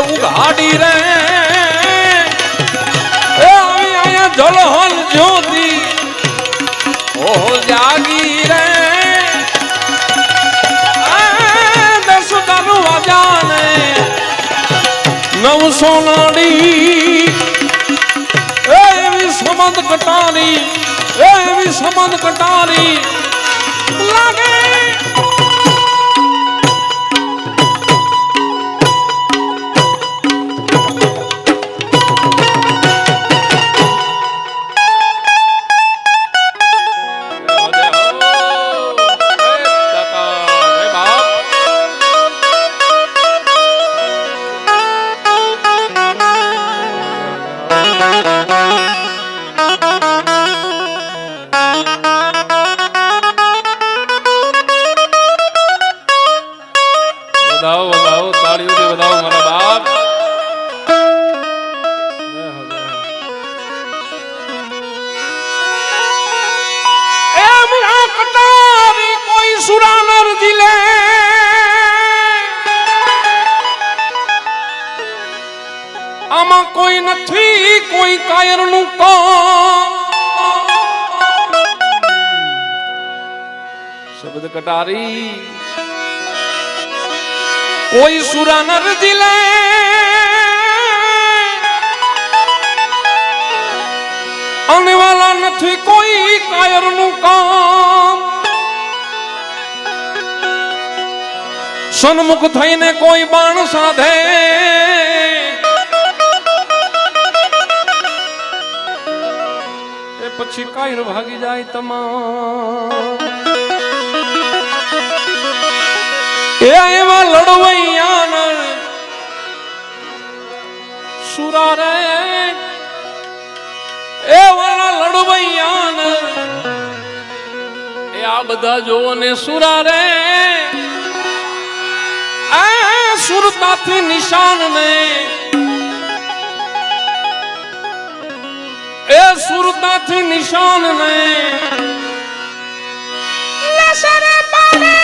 ઉઘાડી રે આવી અહીંયા જલહન જ્યોતિ ઓ જાગી રે દર્શકાનું વાજાને નવસો નાડી એવી સમંદ કટારી એવી સમંદ કટારી લાગે આમાં કોઈ નથી, કોઈ કાયરનું શબ્દ કટારી. કોઈ સુરાનર દિલે આને વાલા નથી, કોઈ કાયરનું કામ. સન્મુખ થઈને કોઈ બાણ સાધે. પછી કાયર ભાગી જાય તમામ. એ એવા લડવૈયા સુરા રે. એ વાળા લડવૈયા એ આ બધા જોવો ને સુરા રે. આ સુરતાથી નિશાન ને એ સુરતાથી નિશાન ને લસરે પાડે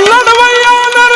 લડવૈયા નર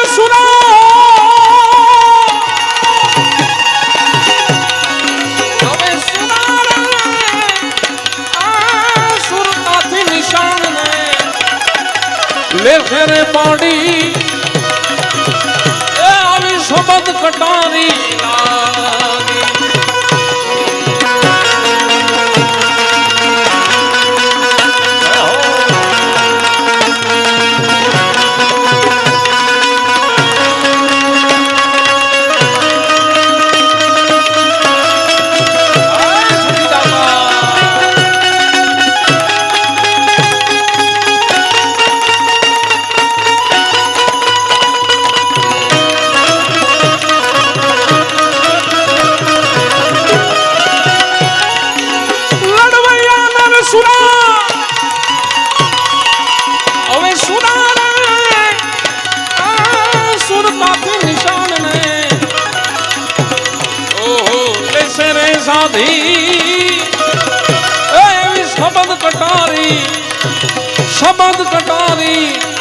રે સાધી એ એવી શબ્દ કટારી શબ્દ કટારી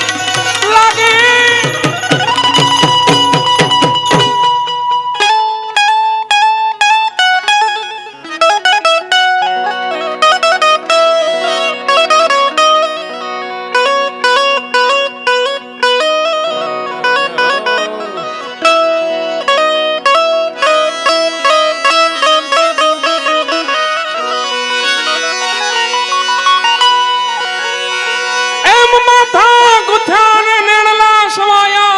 માથા ગુથ્યા ને નેણલા સવાયા.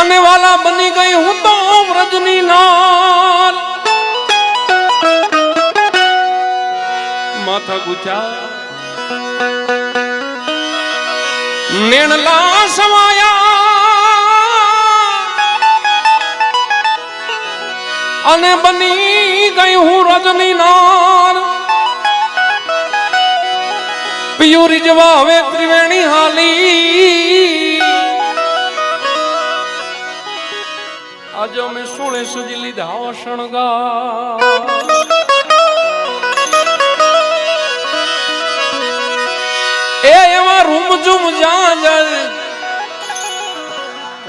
અને વાલા બની ગઈ હું તો વ્રજની નાર માથા ગુથ્યા નેણલા સવાયા. અને બની ગઈ હું રજની નાર પિયુરી જવા હવે ત્રિવેણી હાલી આજે અમે સોળે સજી લીધા શણગા એ એવા રૂમ ઝુમ જાજર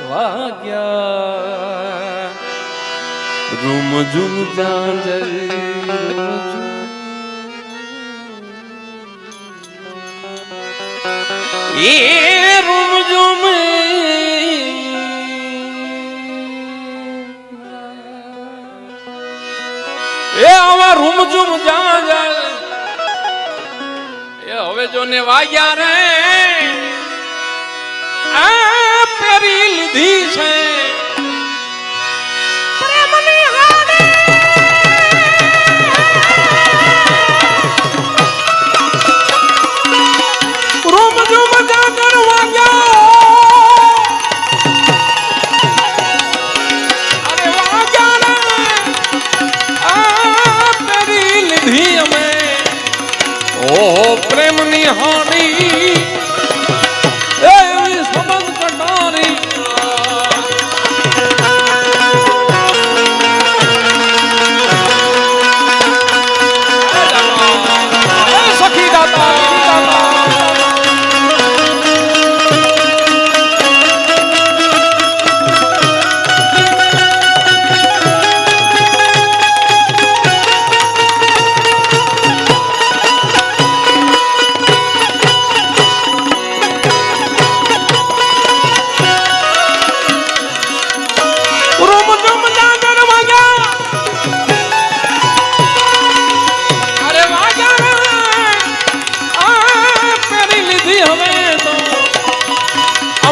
વાગ્યા રૂમ ઝુમ ઝાંઝર રૂમ ઝુમ એ હવે જો ને વાગ્યા રે. આ પેરી લીધી છે.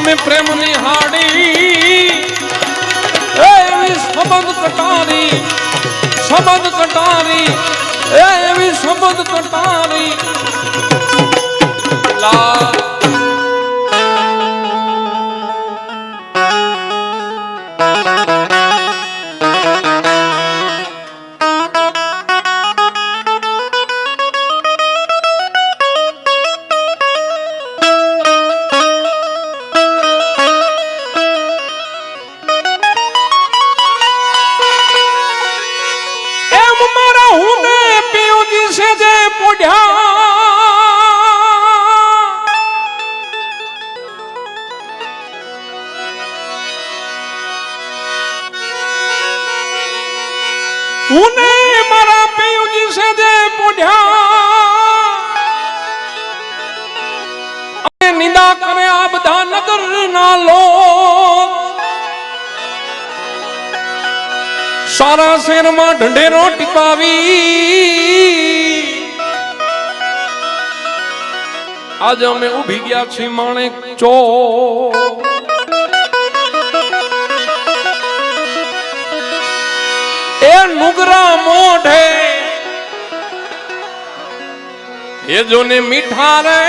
અમે પ્રેમની હાડી એવી સંબંધ કટારી સંબંધ કટારી એવી સંબંધ કટારી લા એમ જે હું ને મારા પિયુજી છે જે પોઢ્યા અને નિંદા કરે બધા નગર લોક. સારા શેરમાં ઢંઢેરો ટીપાવી. આજે અમે ઊભી ગયા છીએ માણેક ચો. એ નુગરા મોઢે એ જોને મીઠા રે.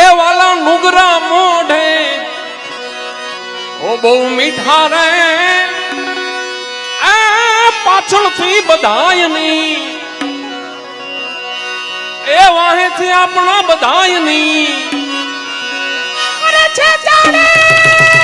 એ વાલા નુગરા મોઢે ઓ બહુ મીઠા રે. પાછળથી બધાયની એ વાહેથી આપણા બધાયની. અરે છે જાણે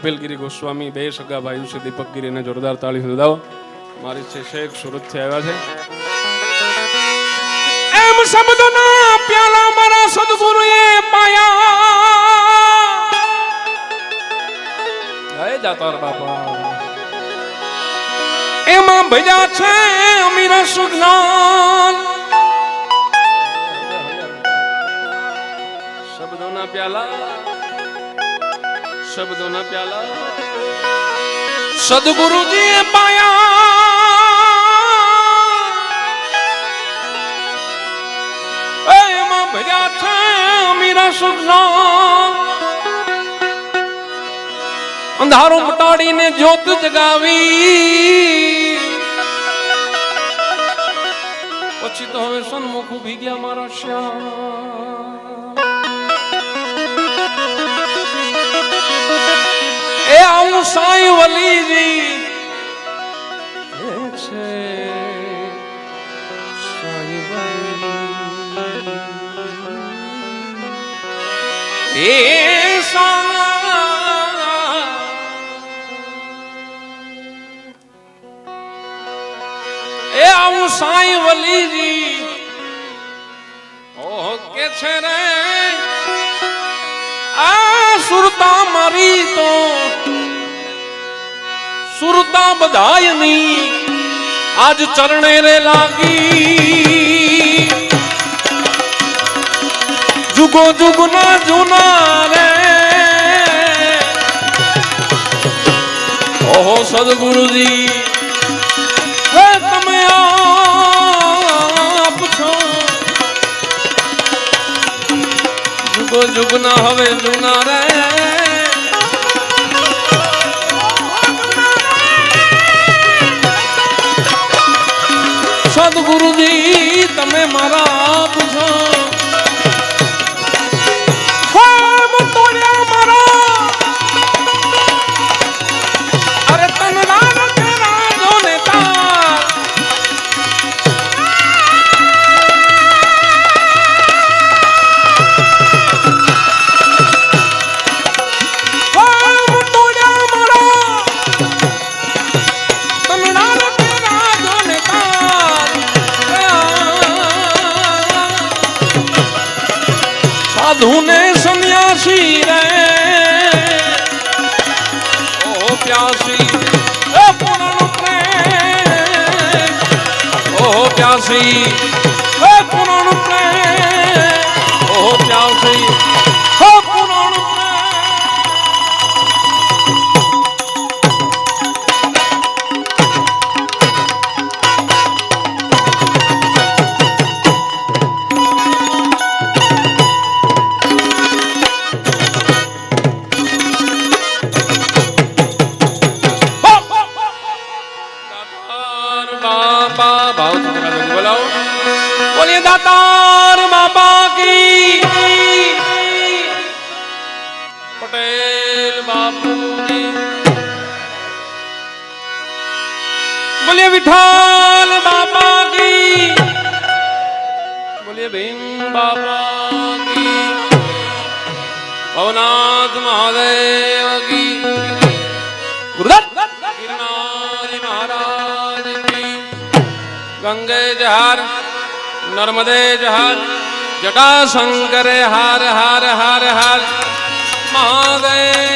કપિલગીરી ગોસ્વામી, બે સગા ભાઈઓ છે દીપકગીરીને જોરદાર તાળી વધાવો મારી છે શેખ સુરતથી આવ્યા છે. એમ શબ્દના પ્યાલા મારા સદગુરુએ પાયા. જય દાતાર બાપા. ભજ્યા છે અમીરા સુજ્ઞાન શબ્દોના પ્યાલા. શબ્દોના પ્યાલા. સદગુરુજી પાયા. એમાં ભર્યા છે અમીરા સુજ્ઞાન અંધારું મટાડીને જ્યોત જગાવી. પછી તો હવે સન્મુખ ઊભી ગયા મારા શ્યામ આવું સાંઈ વલીજી છે સાઈ. એ એ આવું સાંઈ વલીજી ઓહ, કે છે રે? આ સુરતા મારી તો સુરતા બધાયની આજ ચરણે રે લાગી. જુગો જુગના જુના રે. ઓહો સદગુરુજી તમે આપ છો. જુગો જુગના હવે જુના રે. સદગુરુજી તમે મારા આપ પ્રેમ ઓ પ્યાસી દાતાર બાપા કી પટેલ બાપુની બોલે વિઠાલ બાપા કી બોલે ભીમ બાપા કી ભવનાથ મહાદેવ કી ગુરુદત્ત ગિરનારી મહારાજ કી ગંગે જહાર નર્મદે જહાર જટાશંકરે હાર હાર હાર હાર મહાદેવ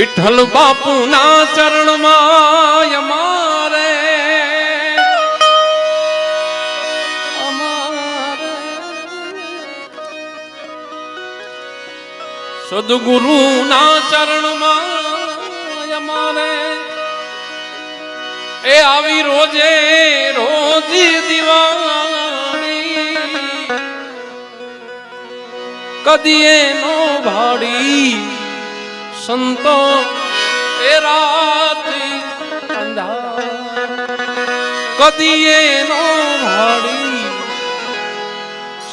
વિઠ્ઠલ બાપુના ચરણમાં અમારે. સદગુરુના ચરણમાં અમારે. એ આવી રોજે રોજ દિવાળી. કદી એનો ભાડી સંતો એ રાત્રિ અંધાર. કદીએ નો ભાડી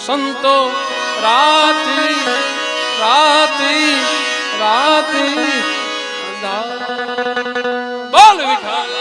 સંતો રાત્રિ રાત્રિ રાત્રિ બોલ વિઠ્ઠલ